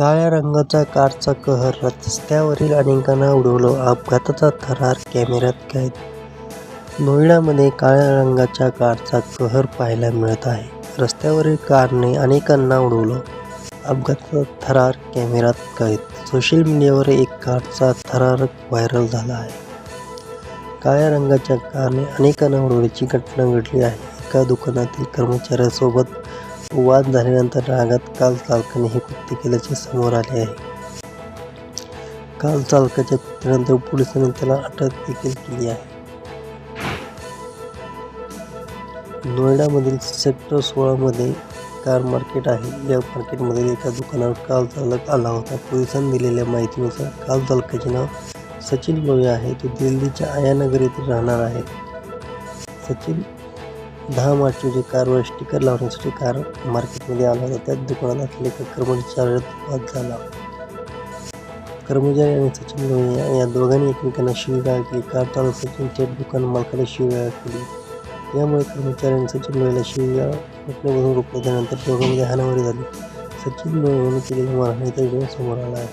काळ्या रंगाच्या कारचा कहर रस्त्यावरील अनेकांना उडवलं, अपघाताचा थरार कॅमेऱ्यात कैद नोएडामध्ये काळ्या रंगाच्या कारचा कहर पाहायला मिळत आहे. रस्त्यावरील कारने अनेकांना उडवलं, अपघाताचा थरार कॅमेऱ्यात कैद सोशल मीडियावर एक कारचा थरार व्हायरल झाला आहे. काळ्या रंगाच्या कारने अनेकांना उडवल्याची घटना घडली आहे. एका दुकानातील कर्मचाऱ्यासोबत वाद झाल्यानंतर रागात काल चालकाने हे कृत्य केल्याचे समोर आले आहे. काल चालकाच्या कृत्यानंतर पोलिसांनी त्याला अटक देखील केली आहे. नोएडामधील सेक्टर सोळामध्ये कार मार्केट आहे. या मार्केटमधील एका दुकानावर काल चालक आला होता. पोलिसांनी दिलेल्या माहितीनुसार काल चालकाचे नाव सचिन लोहिया आहे. तो दिल्लीच्या आयानगर येथे राहणार आहे. सचिन दहा मार्च रोजी कारवर स्टिकर लावण्यासाठी कार मार्केटमध्ये आला होता. त्याच दुकानात असलेल्या एका कर्मचाऱ्यात वाद झाला. कर्मचारी आणि सचिन लोहिया या दोघांनी एकमेकांना शिवगाळ केली. कार चालू सचिन थेट दुकान मालकाला शिवगाळ केली. यामुळे कर्मचाऱ्याने सचिन लोहियाला शिवगाळ रोखण्यापासून रोखलं. दोघांमध्ये हानावारी झाली. सचिन लोहियाने केलेली मारहाणीचा व्हिडिओ समोर आला आहे.